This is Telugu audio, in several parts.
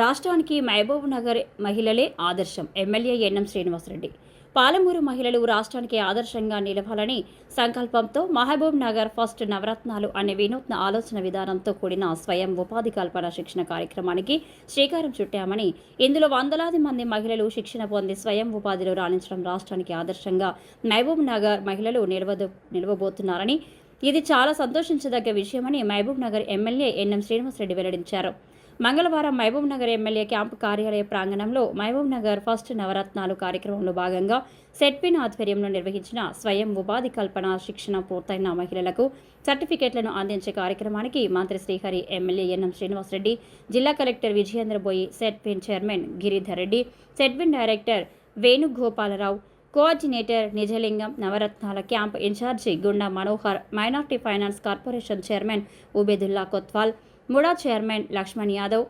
రాష్ట్రానికి మహబూబ్ నగర్ మహిళలే ఆదర్శం. MLA NM Srinivasa Reddy. పాలమూరు మహిళలు రాష్ట్రానికి ఆదర్శంగా నిలవాలని సంకల్పంతో మహబూబ్ నగర్ ఫస్ట్ నవరత్నాలు అనే వినూత్న ఆలోచన విధానంతో కూడిన స్వయం ఉపాధి కల్పన శిక్షణ కార్యక్రమానికి శ్రీకారం చుట్టామని ఇందులో వందలాది మంది మహిళలు శిక్షణ పొంది స్వయం ఉపాధిలో రాణించడం రాష్ట్రానికి ఆదర్శంగా మహబూబ్ నగర్ మహిళలు నిలవదు నిలవబోతున్నారని ఇది చాలా సంతోషించదగ్గ విషయమని మహబూబ్ నగర్ ఎమ్మెల్యే ఎన్ఎం శ్రీనివాసరెడ్డి వెల్లడించారు. మంగళవారం మహబూబ్ నగర్ ఎమ్మెల్యే క్యాంపు కార్యాలయ ప్రాంగణంలో మహబూబ్ నగర్ ఫస్ట్ నవరత్నాలు కార్యక్రమంలో భాగంగా సెట్పిన్ ఆధ్వర్యంలో నిర్వహించిన స్వయం ఉపాధి కల్పన శిక్షణ పూర్తయిన మహిళలకు సర్టిఫికెట్లను అందించే కార్యక్రమానికి మంత్రి శ్రీహరి ఎమ్మెల్యే ఎన్ఎం శ్రీనివాసరెడ్డి జిల్లా collector Vijayendra Boyi SETWIN chairman Giridhar Reddy SETWIN director Venugopala Rao coordinator Nijalingam నవరత్నాల camp incharge Gunda Manohar minority finance corporation chairman Ubedullah Kotwal MUDA chairman Lakshman Yadav.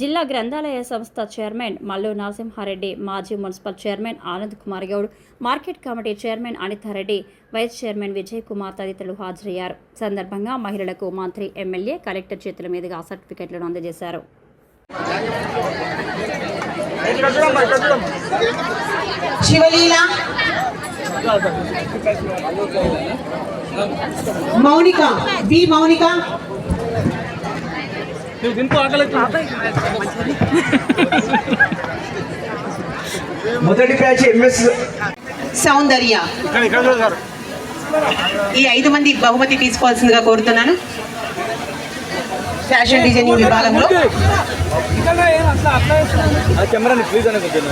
జిల్లా గ్రంథాలయ సంస్థ చైర్మన్ మల్లు నరసింహారెడ్డి మాజీ municipal chairman Anand Kumar Goud market committee chairman Anitha Reddy vice chairman Vijay Kumar తదితరులు హాజరయ్యారు. సందర్భంగా మహిళలకు మంత్రి ఎమ్మెల్యే కలెక్టర్ చేతుల మీదుగా సర్టిఫికెట్లను అందజేశారు. మౌనిక. బి మౌనిక. మొదటి బ్యాచ్ ఎంఎస్ సౌందర్య. ఈ ఐదు మంది బహుమతి తీసుకోవాల్సిందిగా కోరుతున్నాను. ఫ్యాషన్ డిజైనింగ్ విభాగంలో. కెమెరాని ప్లీజ్ ఏమన్నది కింద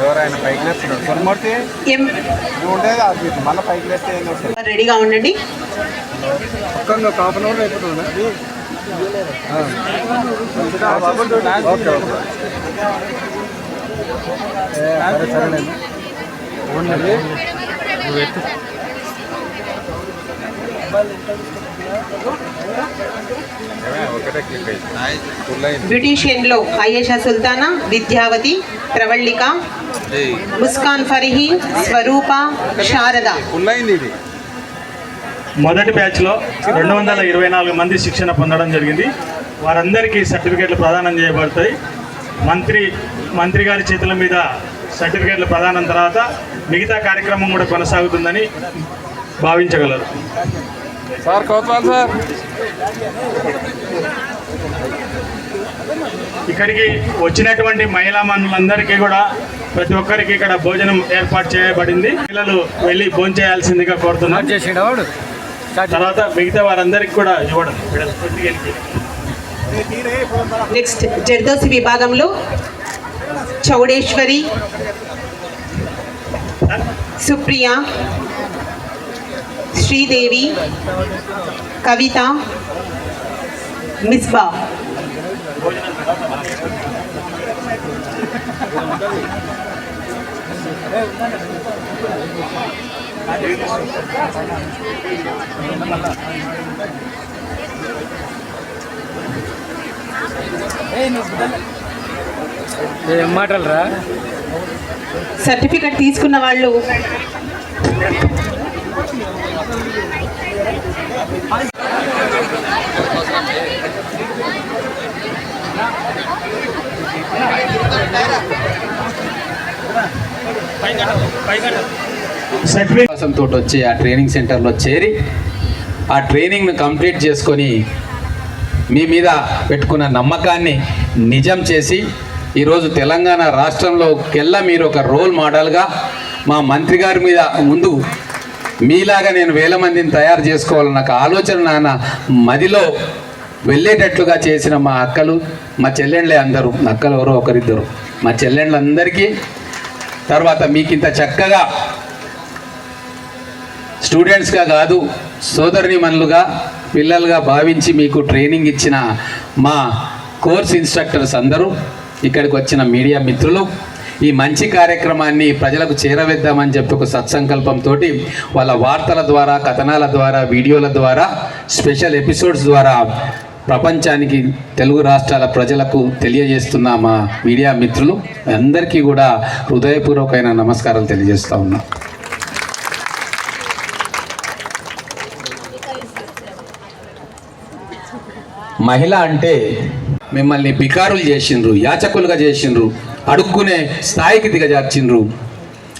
ఎవరైనా పైకి లేస్తున్నాడు నువ్వు ఉండేది అది మళ్ళీ పైకి లేస్తే ఏం వస్తుంది రెడీగా ఉండండి. పక్కన హాఫ్ అన్ అవర్ అయిపోతుందా ఓకే ఓకే సరే సరేలేండి ఓన్లీ నువ్వు ఎత్తు బ్యూటీషియన్లో అయేషా సుల్తానా విద్యావతి ప్రవళిక ముస్కాన్ ఫరిహీన్ స్వరూప శారద. మొదటి బ్యాచ్లో రెండు వందల ఇరవై నాలుగు మంది శిక్షణ పొందడం జరిగింది. వారందరికీ సర్టిఫికేట్లు ప్రదానం చేయబడతాయి. మంత్రి మంత్రి గారి చేతుల మీద సర్టిఫికేట్లు ప్రదానం తర్వాత మిగతా కార్యక్రమం కూడా కొనసాగుతుందని భావించగలరు. Sir Kotwal sir. ఇక్కడికి వచ్చినటువంటి మహిళా మనులందరికీ కూడా ప్రతి ఒక్కరికి ఇక్కడ భోజనం ఏర్పాటు చేయబడింది. పిల్లలు వెళ్ళి భోజనం చేయాల్సిందిగా కోరుతున్నాం. తర్వాత మిగతా వారందరికీ కూడా ఇవ్వడం. నెక్స్ట్ జర్దోసి విభాగంలో చౌడేశ్వరి సుప్రియ శ్రీదేవి కవిత మిస్బా ఏం మాటలు రా సర్టిఫికెట్ తీసుకున్న వాళ్ళు తోటి వచ్చి ఆ ట్రైనింగ్ సెంటర్లో చేరి ఆ ట్రైనింగ్ను కంప్లీట్ చేసుకొని మీ మీద పెట్టుకున్న నమ్మకాన్ని నిజం చేసి ఈరోజు తెలంగాణ రాష్ట్రంలోకెల్లా మీరు ఒక రోల్ మోడల్గా మా మంత్రి గారి మీద ముందు మీలాగా నేను వేల మందిని తయారు చేసుకోవాలన్న ఒక ఆలోచన నాన్న మదిలో వెళ్ళేటట్లుగా చేసిన మా అక్కలు మా చెల్లెండ్లే అందరూ. అక్కలు ఎవరో ఒకరిద్దరు. మా చెల్లెండ్లందరికీ తర్వాత మీకు ఇంత చక్కగా స్టూడెంట్స్గా కాదు సోదరుని మనులుగా పిల్లలుగా భావించి మీకు ట్రైనింగ్ ఇచ్చిన మా కోర్స్ ఇన్స్ట్రక్టర్స్ అందరూ ఇక్కడికి వచ్చిన మీడియా మిత్రులు ఈ మంచి కార్యక్రమాన్ని ప్రజలకు చేరవేద్దామని చెప్పి ఒక సత్సంకల్పంతో వాళ్ళ వార్తల ద్వారా కథనాల ద్వారా వీడియోల ద్వారా స్పెషల్ ఎపిసోడ్స్ ద్వారా ప్రపంచానికి తెలుగు రాష్ట్రాల ప్రజలకు తెలియజేస్తున్న మా మీడియా మిత్రులు అందరికీ కూడా హృదయపూర్వకమైన నమస్కారాలు తెలియజేస్తూ ఉన్నా. మహిళ అంటే మిమ్మల్ని బికారులు చేసిండ్రు యాచకులుగా చేసిండ్రు. అడుక్కునే స్థాయికి దిగజార్చిండ్రు.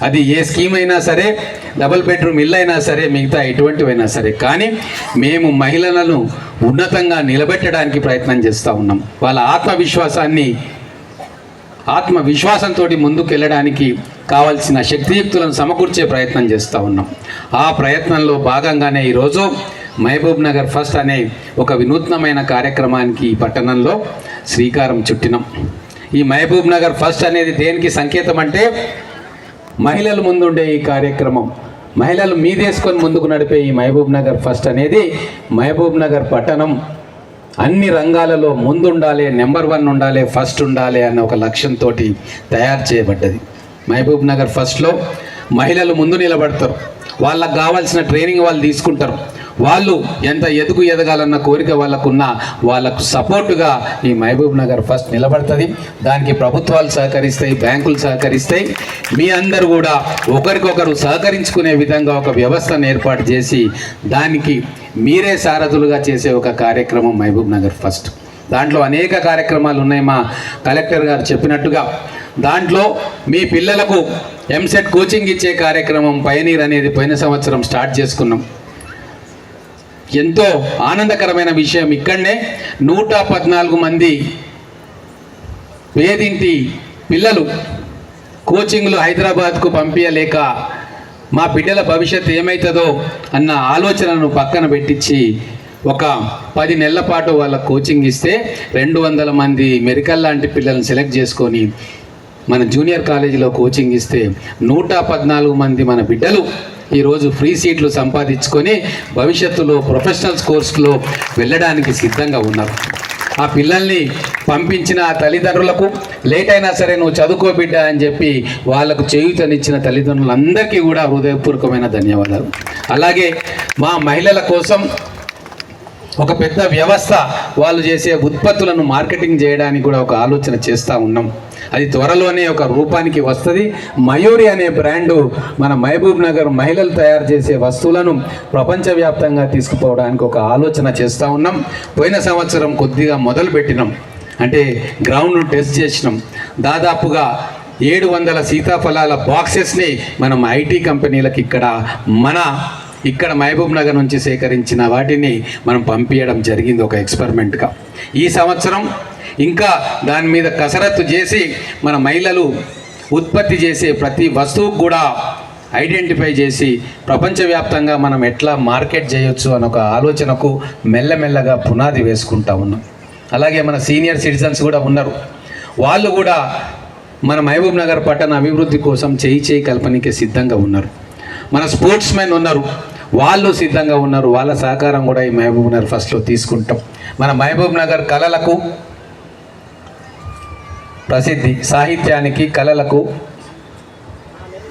అది ఏ స్కీమ్ అయినా సరే డబుల్ బెడ్రూమ్ ఇల్లు అయినా సరే మిగతా ఎటువంటివైనా సరే. కానీ మేము మహిళలను ఉన్నతంగా నిలబెట్టడానికి ప్రయత్నం చేస్తూ ఉన్నాం. వాళ్ళ ఆత్మవిశ్వాసాన్ని ఆత్మవిశ్వాసంతో ముందుకు వెళ్ళడానికి కావాల్సిన శక్తియుక్తులను సమకూర్చే ప్రయత్నం చేస్తూ ఉన్నాం. ఆ ప్రయత్నంలో భాగంగానే ఈరోజు మహబూబ్ నగర్ ఫస్ట్ అనే ఒక వినూత్నమైన కార్యక్రమానికి ఈ పట్టణంలో శ్రీకారం చుట్టినాం. ఈ మహబూబ్ నగర్ ఫస్ట్ అనేది దేనికి సంకేతం అంటే మహిళల ముందుండే ఈ కార్యక్రమం. మహిళలు మీదేసుకొని ముందుకు నడిపే ఈ మహబూబ్ నగర్ ఫస్ట్ అనేది మహబూబ్ నగర్ పట్టణం. అన్ని రంగాలలో ముందుండాలి నెంబర్ వన్ ఉండాలి ఫస్ట్ ఉండాలి అన్న ఒక లక్ష్యంతో తయారు చేయబడ్డది. మహబూబ్ నగర్ ఫస్ట్లో మహిళలు ముందు నిలబడతారు. వాళ్ళకు కావాల్సిన ట్రైనింగ్ వాళ్ళు తీసుకుంటారు. వాళ్ళు ఎంత ఎదుగు ఎదగాలన్న కోరిక వాళ్ళకున్న వాళ్ళకు సపోర్టుగా ఈ మహబూబ్ నగర్ ఫస్ట్ నిలబడుతుంది. దానికి ప్రభుత్వాలు సహకరిస్తాయి బ్యాంకులు సహకరిస్తాయి. మీ అందరూ కూడా ఒకరికొకరు సహకరించుకునే విధంగా ఒక వ్యవస్థను ఏర్పాటు చేసి దానికి మీరే సారథులుగా చేసే ఒక కార్యక్రమం మహబూబ్ నగర్ ఫస్ట్ దాంట్లో అనేక కార్యక్రమాలు ఉన్నాయి మా కలెక్టర్ గారు చెప్పినట్టుగా దాంట్లో మీ పిల్లలకు ఎంసెట్ కోచింగ్ ఇచ్చే కార్యక్రమం పయనీర్ అనేది పోయిన సంవత్సరం స్టార్ట్ చేసుకున్నాం. ఎంతో ఆనందకరమైన విషయం ఇక్కడనే నూట పద్నాలుగు మంది పేదింటి పిల్లలు కోచింగ్లు హైదరాబాద్కు పంపించలేక మా బిడ్డల భవిష్యత్తు ఏమవుతుందో అన్న ఆలోచనను పక్కన పెట్టించి ఒక పది నెలల పాటు వాళ్ళ కోచింగ్ ఇస్తే రెండు వందల మంది మెరికల్ లాంటి పిల్లల్ని సెలెక్ట్ చేసుకొని మన జూనియర్ కాలేజీలో కోచింగ్ ఇస్తే నూట పద్నాలుగు మంది మన బిడ్డలు ఈరోజు ఫ్రీ సీట్లు సంపాదించుకొని భవిష్యత్తులో ప్రొఫెషనల్స్ కోర్సులో వెళ్ళడానికి సిద్ధంగా ఉన్నారు. ఆ పిల్లల్ని పంపించిన ఆ తల్లిదండ్రులకు లేట్ అయినా సరే నువ్వు చదువుకో బిడ్డ అని చెప్పి వాళ్ళకు చేయూతనిచ్చిన తల్లిదండ్రులందరికీ కూడా హృదయపూర్వకమైన ధన్యవాదాలు. అలాగే మా మహిళల కోసం ఒక పెద్ద వ్యవస్థ వాళ్ళు చేసే ఉత్పత్తులను మార్కెటింగ్ చేయడానికి కూడా ఒక ఆలోచన చేస్తూ ఉన్నాం. అది త్వరలోనే ఒక రూపానికి వస్తుంది. మయూరి అనే బ్రాండు మన మహబూబ్ నగర్ మహిళలు తయారు చేసే వస్తువులను ప్రపంచవ్యాప్తంగా తీసుకుపోవడానికి ఒక ఆలోచన చేస్తూ ఉన్నాం. పోయిన సంవత్సరం కొద్దిగా మొదలు పెట్టినాం అంటే గ్రౌండ్ను టెస్ట్ చేసినాం. దాదాపుగా ఏడు వందల సీతాఫలాల బాక్సెస్ని మనం ఐటీ కంపెనీలకు ఇక్కడ మన ఇక్కడ మహబూబ్ నగర్ నుంచి సేకరించిన వాటిని మనం పంపించడం జరిగింది ఒక ఎక్స్పెరిమెంట్గా. ఈ సంవత్సరం ఇంకా దాని మీద కసరత్తు చేసి మన మహిళలు ఉత్పత్తి చేసే ప్రతి వస్తువుకు కూడా ఐడెంటిఫై చేసి ప్రపంచవ్యాప్తంగా మనం ఎట్లా మార్కెట్ చేయొచ్చు అని ఒక ఆలోచనకు మెల్లమెల్లగా పునాది వేసుకుంటా ఉన్నాం. అలాగే మన సీనియర్ సిటిజన్స్ కూడా ఉన్నారు. వాళ్ళు కూడా మన మహబూబ్ నగర్ పట్టణ అభివృద్ధి కోసం చేయి చేయి కల్పనకి సిద్ధంగా ఉన్నారు. మన స్పోర్ట్స్ మెన్ ఉన్నారు. వాళ్ళు సిద్ధంగా ఉన్నారు వాళ్ళ సహకారం కూడా ఈ మహబూబ్ నగర్ ఫస్ట్లో తీసుకుంటాం. మన మహబూబ్ నగర్ కళలకు ప్రసిద్ధి సాహిత్యానికి కళలకు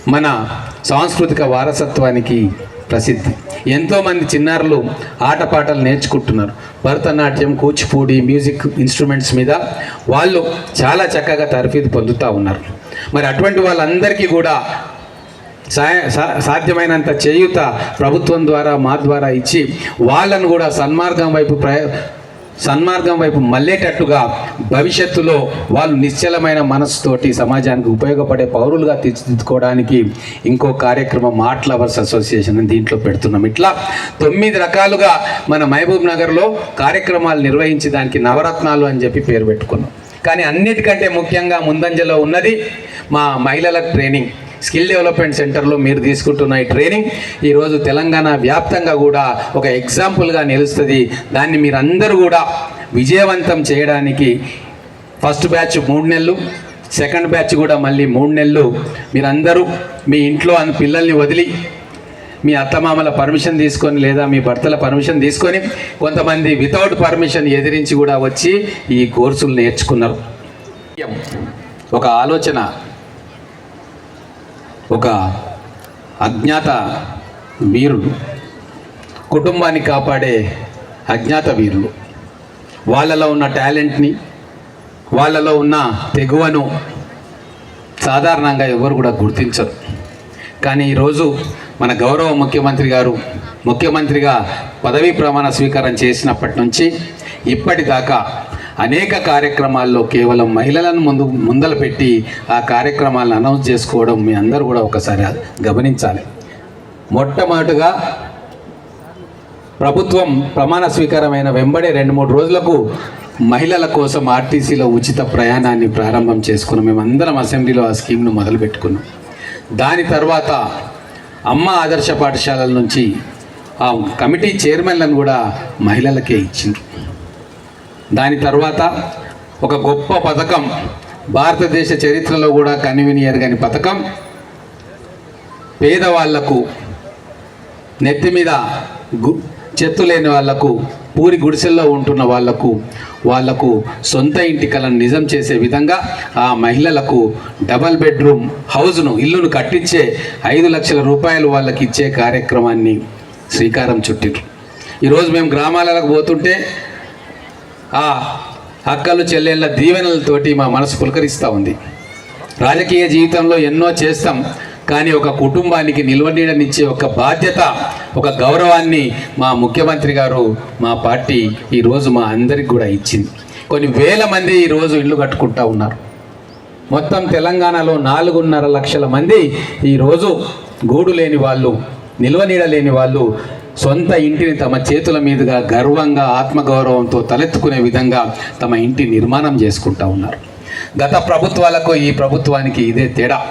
మన సాంస్కృతిక వారసత్వానికి ప్రసిద్ధి. ఎంతోమంది చిన్నారులు ఆటపాటలు నేర్చుకుంటున్నారు. భరతనాట్యం కూచిపూడి మ్యూజిక్ ఇన్స్ట్రుమెంట్స్ మీద వాళ్ళు చాలా చక్కగా తరఫీదు పొందుతూ ఉన్నారు. మరి అటువంటి వాళ్ళందరికీ కూడా సాధ్యమైనంత చేయూత ప్రభుత్వం ద్వారా మా ద్వారా ఇచ్చి వాళ్ళను కూడా సన్మార్గం వైపు ప్రయ సన్మార్గం వైపు మళ్ళేటట్టుగా భవిష్యత్తులో వాళ్ళు నిశ్చలమైన మనసుతోటి సమాజానికి ఉపయోగపడే పౌరులుగా తీర్చిదిద్దుకోవడానికి ఇంకో కార్యక్రమం ఆర్ట్ లవర్స్ అసోసియేషన్ అని దీంట్లో పెడుతున్నాం. ఇట్లా తొమ్మిది రకాలుగా మన మహబూబ్ నగర్లో కార్యక్రమాలు నిర్వహించి దానికి నవరత్నాలు అని చెప్పి పేరు పెట్టుకున్నాం. కానీ అన్నిటికంటే ముఖ్యంగా ముందంజలో ఉన్నది మా మహిళల ట్రైనింగ్. స్కిల్ డెవలప్మెంట్ సెంటర్లో మీరు తీసుకుంటున్న ఈ ట్రైనింగ్ ఈరోజు తెలంగాణ వ్యాప్తంగా కూడా ఒక ఎగ్జాంపుల్గా నిలుస్తుంది. దాన్ని మీరందరూ కూడా విజయవంతం చేయడానికి ఫస్ట్ బ్యాచ్ మూడు నెలలు సెకండ్ బ్యాచ్ కూడా మళ్ళీ మూడు నెలలు. మీరందరూ మీ ఇంట్లో అన్ని పిల్లల్ని వదిలి మీ అత్తమామల పర్మిషన్ తీసుకొని లేదా మీ భర్తల పర్మిషన్ తీసుకొని కొంతమంది వితౌట్ పర్మిషన్ ఎదిరించి కూడా వచ్చి ఈ కోర్సులు నేర్చుకున్నారు. ఒక ఆలోచన. ఒక అజ్ఞాత వీరుడు కుటుంబాన్ని కాపాడే అజ్ఞాత వీరులు వాళ్ళలో ఉన్న టాలెంట్ని వాళ్ళలో ఉన్న తెగువను సాధారణంగా ఎవరు కూడా గుర్తించరు. కానీ ఈరోజు మన గౌరవ ముఖ్యమంత్రి గారు ముఖ్యమంత్రిగా పదవీ ప్రమాణ స్వీకారం చేసినప్పటి నుంచి ఇప్పటిదాకా అనేక కార్యక్రమాల్లో కేవలం మహిళలను ముందు ముందలు పెట్టి ఆ కార్యక్రమాలను అనౌన్స్ చేసుకోవడం మీ అందరూ కూడా ఒకసారి గమనించాలి. మొట్టమొదటిగా ప్రభుత్వం ప్రమాణ స్వీకారమైన వెంబడే రెండు మూడు రోజులకు మహిళల కోసం ఆర్టీసీలో ఉచిత ప్రయాణాన్ని ప్రారంభం చేసుకున్నాం. మేమందరం అసెంబ్లీలో ఆ స్కీమ్ను మొదలుపెట్టుకున్నాం దాని తర్వాత అమ్మ ఆదర్శ పాఠశాలల నుంచి ఆ కమిటీ చైర్మన్లను కూడా మహిళలకే ఇచ్చింది దాని తర్వాత ఒక గొప్ప పథకం భారతదేశ చరిత్రలో కూడా కన్వీనియర్ కాని పథకం పేదవాళ్ళకు నెత్తి మీద గు చెత్తు లేని వాళ్ళకు పూరి గుడిసెల్లో ఉంటున్న వాళ్ళకు వాళ్ళకు సొంత ఇంటి కలను నిజం చేసే విధంగా ఆ మహిళలకు డబల్ బెడ్రూమ్ హౌస్ను ఇల్లును కట్టించే ఐదు లక్షల రూపాయలు వాళ్ళకి ఇచ్చే కార్యక్రమాన్ని శ్రీకారం చుట్టారు ఈరోజు మేము గ్రామాలకు పోతుంటే ఆ అక్కలు చెల్లెళ్ళ దీవెనలతోటి మా మనసు పులకరిస్తూ ఉంది. రాజకీయ జీవితంలో ఎన్నో చేస్తాం కానీ ఒక కుటుంబానికి నిల్వనీడనిచ్చే ఒక బాధ్యత ఒక గౌరవాన్ని మా ముఖ్యమంత్రి గారు మా పార్టీ ఈరోజు మా అందరికి కూడా ఇచ్చింది. కొన్ని వేల మంది ఈరోజు ఇల్లు కట్టుకుంటా ఉన్నారు. మొత్తం తెలంగాణలో నాలుగున్నర లక్షల మంది ఈరోజు గూడు లేని వాళ్ళు నిల్వనీడ లేని వాళ్ళు సొంత ఇంటిని తమ చేతుల మీదుగా గర్వంగా ఆత్మగౌరవంతో తలెత్తుకునే విధంగా తమ ఇంటి నిర్మాణం చేసుకుంటా ఉన్నారు. గత ప్రభుత్వాలకు ఈ ప్రభుత్వానికి ఇదే తేడా.